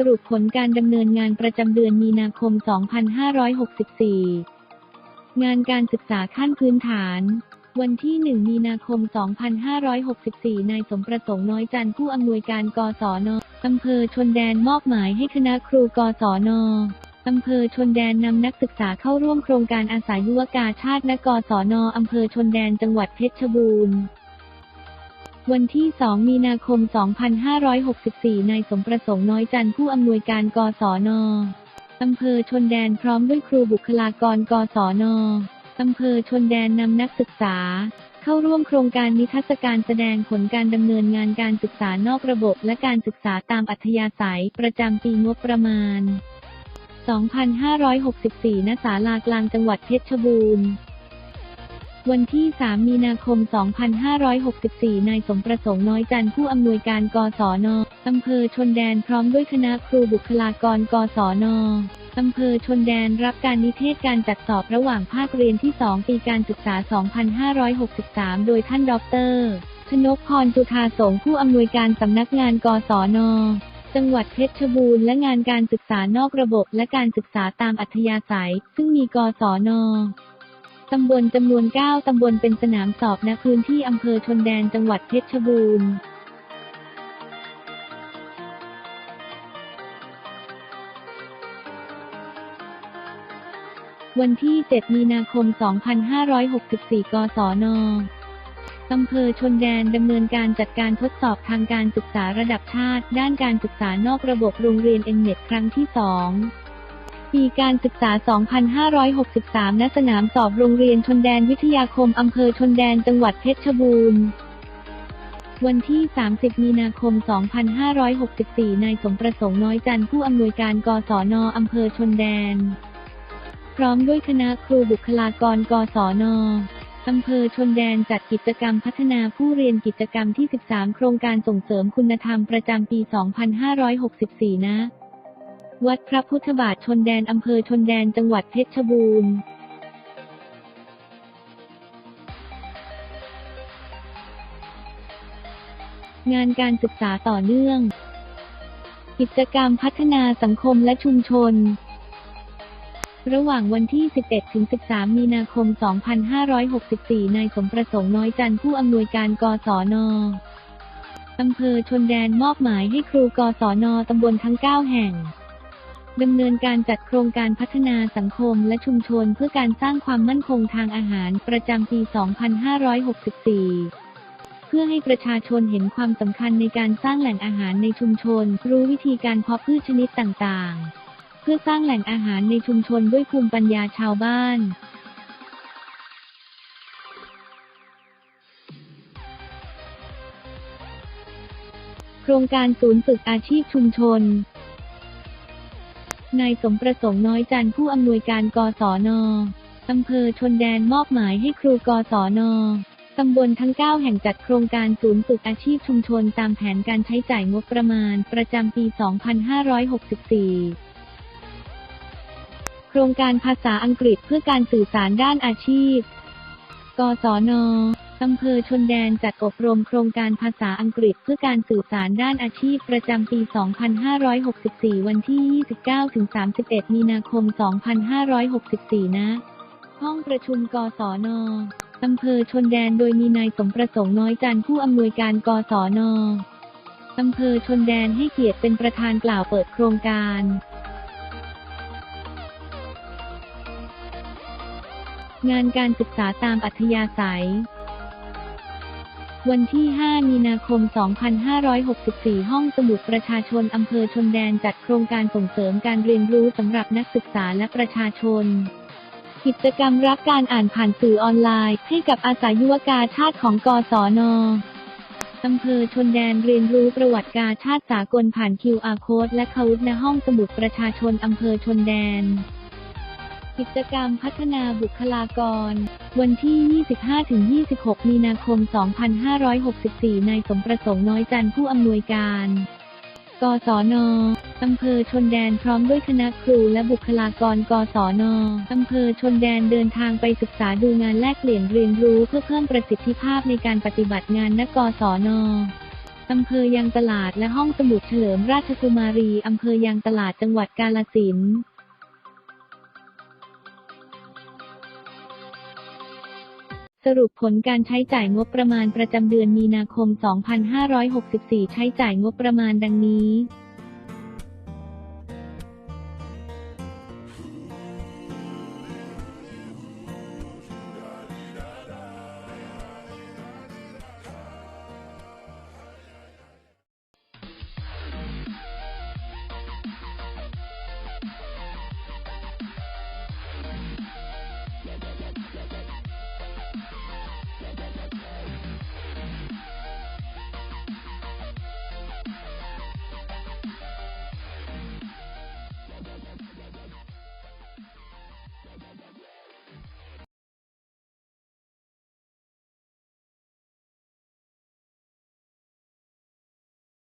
สรุปผลการดำเนินงานประจำเดือนมีนาคม 2564 งานการศึกษาขั้นพื้นฐาน วันที่ 1 มีนาคม 2564 นายสมประสงค์น้อยจันทร์ผู้อำนวยการกศนอำเภอชนแดนมอบหมายให้คณะครูกศนอำเภอชนแดนนำนักศึกษาเข้าร่วมโครงการอาสายุวกาชาติณกศนอำเภอชนแดนจังหวัดเพชรบูรณ์ วันที่ 2 มีนาคม 2564 นายสมประสงค์น้อยจันทร์ผู้อำนวยการกศนอำเภอชนแดนพร้อมด้วยครูบุคลากรกศนอำเภอชนแดนนำนักศึกษา เข้าร่วมโครงการนิทรรศการแสดงผลการดำเนินงานการศึกษานอกระบบและการศึกษาตามอัธยาศัยประจำปีงบประมาณ 2564 ณ ศาลากลางจังหวัดเพชรบูรณ์ วันที่ 3 มีนาคม 2564 นายสมประสงค์น้อยจันทร์ผู้อำนวยการกศนอำเภอชนแดนพร้อมด้วยคณะครูบุคลากรกศนอำเภอชนแดนรับการนิเทศการจัดสอบระหว่างภาคเรียนที่ 2 ปีการศึกษา 2563 โดยท่านดร ชนกพรจุธาสงผู้อำนวยการสำนักงานกศนจังหวัดเพชรบูรณ์และงานการศึกษานอกระบบและการศึกษาตามอัธยาศัย ซึ่งมีกศน ตำบลจำนวน 9 ตำบลเป็นสนามสอบณพื้นที่อำเภอชนแดนจังหวัดเพชรบูรณ์วันที่ 7 มีนาคม 2564 กศน อำเภอชนแดนดำเนินการจัดการทดสอบทางการศึกษาระดับชาติ ด้านการศึกษานอกระบบโรงเรียนเอ็นเน็ตครั้งที่ 2 ปีการศึกษา 2563 ณ สนามสอบโรงเรียนชนแดนวิทยาคม อำเภอชนแดน จังหวัดเพชรบูรณ์วันที่ 30 มีนาคม 2564 นายสมประสงค์น้อยจันทร์ผู้อำนวยการกศนอำเภอชนแดน พร้อมด้วยคณะครูบุคลากรกศนอำเภอชนแดนจัดกิจกรรมพัฒนาผู้เรียนกิจกรรมที่ 13 โครงการส่งเสริมคุณธรรมประจำปี 2564 นะ วัดพระพุทธบาทชนแดนอำเภอชนแดนจังหวัดเพชรบูรณ์งานการศึกษาต่อเนื่อง กิจกรรมพัฒนาสังคมและชุมชน ระหว่างวันที่ 11 ถึง 13 มีนาคม 2564 นายสมประสงค์น้อยจันทร์ผู้อำนวยการกศนอำเภอชนแดนมอบหมายให้ครูกศนตำบลทั้ง 9 แห่ง ดำเนินการจัดโครงการพัฒนาสังคมและชุมชนเพื่อการสร้างความมั่นคงทางอาหารประจำปี 2564เพื่อให้ประชาชนเห็นความสำคัญในการสร้างแหล่งอาหารในชุมชน รู้วิธีการเพาะพืชชนิดต่างๆ เพื่อสร้างแหล่งอาหารในชุมชนด้วยภูมิปัญญาชาวบ้าน โครงการศูนย์ฝึกอาชีพชุมชน นายสมประสงค์น้อยจันทร์ผู้อำนวยการกศนอำเภอชนแดนมอบหมายให้ครูกศนตำบลทั้ง 9 แห่งจัดโครงการศูนย์ฝึกอาชีพชุมชนตามแผนการใช้จ่ายงบประมาณประจำปี 2564โครงการภาษาอังกฤษเพื่อการสื่อสารด้านอาชีพ กศน อำเภอชนแดนจัดอบรมโครงการภาษาอังกฤษเพื่อการสื่อสารด้านอาชีพประจำปี 2564 วันที่ 29-31 มีนาคม 2564นะห้องประชุมกศนอำเภอชนแดนโดยมีนายสมประสงค์น้อยจันทผู้อำนวยการกศนอำเภอชนแดนให้เกียรติเป็นประธานกล่าวเปิดโครงการงานการศึกษาตามอัธยาศัย วันที่ 5 มีนาคม 2564 ห้องสมุดประชาชนอำเภอชนแดนจัดโครงการส่งเสริมการเรียนรู้สำหรับนักศึกษาและประชาชน กิจกรรมรักการอ่านผ่านสื่อออนไลน์ ให้กับอาสายุวกาชาติของกศนอำเภอชนแดนเรียนรู้ประวัติกาชาติสากลผ่าน QR Code และคาวุธณห้องสมุดประชาชนอำเภอชนแดน กิจกรรมพัฒนาบุคลากร วันที่ 25-26 มีนาคม 2564 นายสมประสงค์น้อยจันทร์ผู้อำนวยการ กศนอำเภอชนแดนพร้อมด้วยคณะครูและบุคลากรกศนอำเภอชนแดนเดินทางไปศึกษาดูงานแลกเปลี่ยนเรียนรู้เพื่อเพิ่มประสิทธิภาพในการปฏิบัติงานณกศนอำเภอยางตลาดและห้องสมุดเฉลิมราชกุมารี อำเภอยางตลาดจังหวัดกาฬสินธุ์ สรุปผลการใช้จ่ายงบประมาณประจำเดือนมีนาคม 2564 ใช้จ่ายงบประมาณดังนี้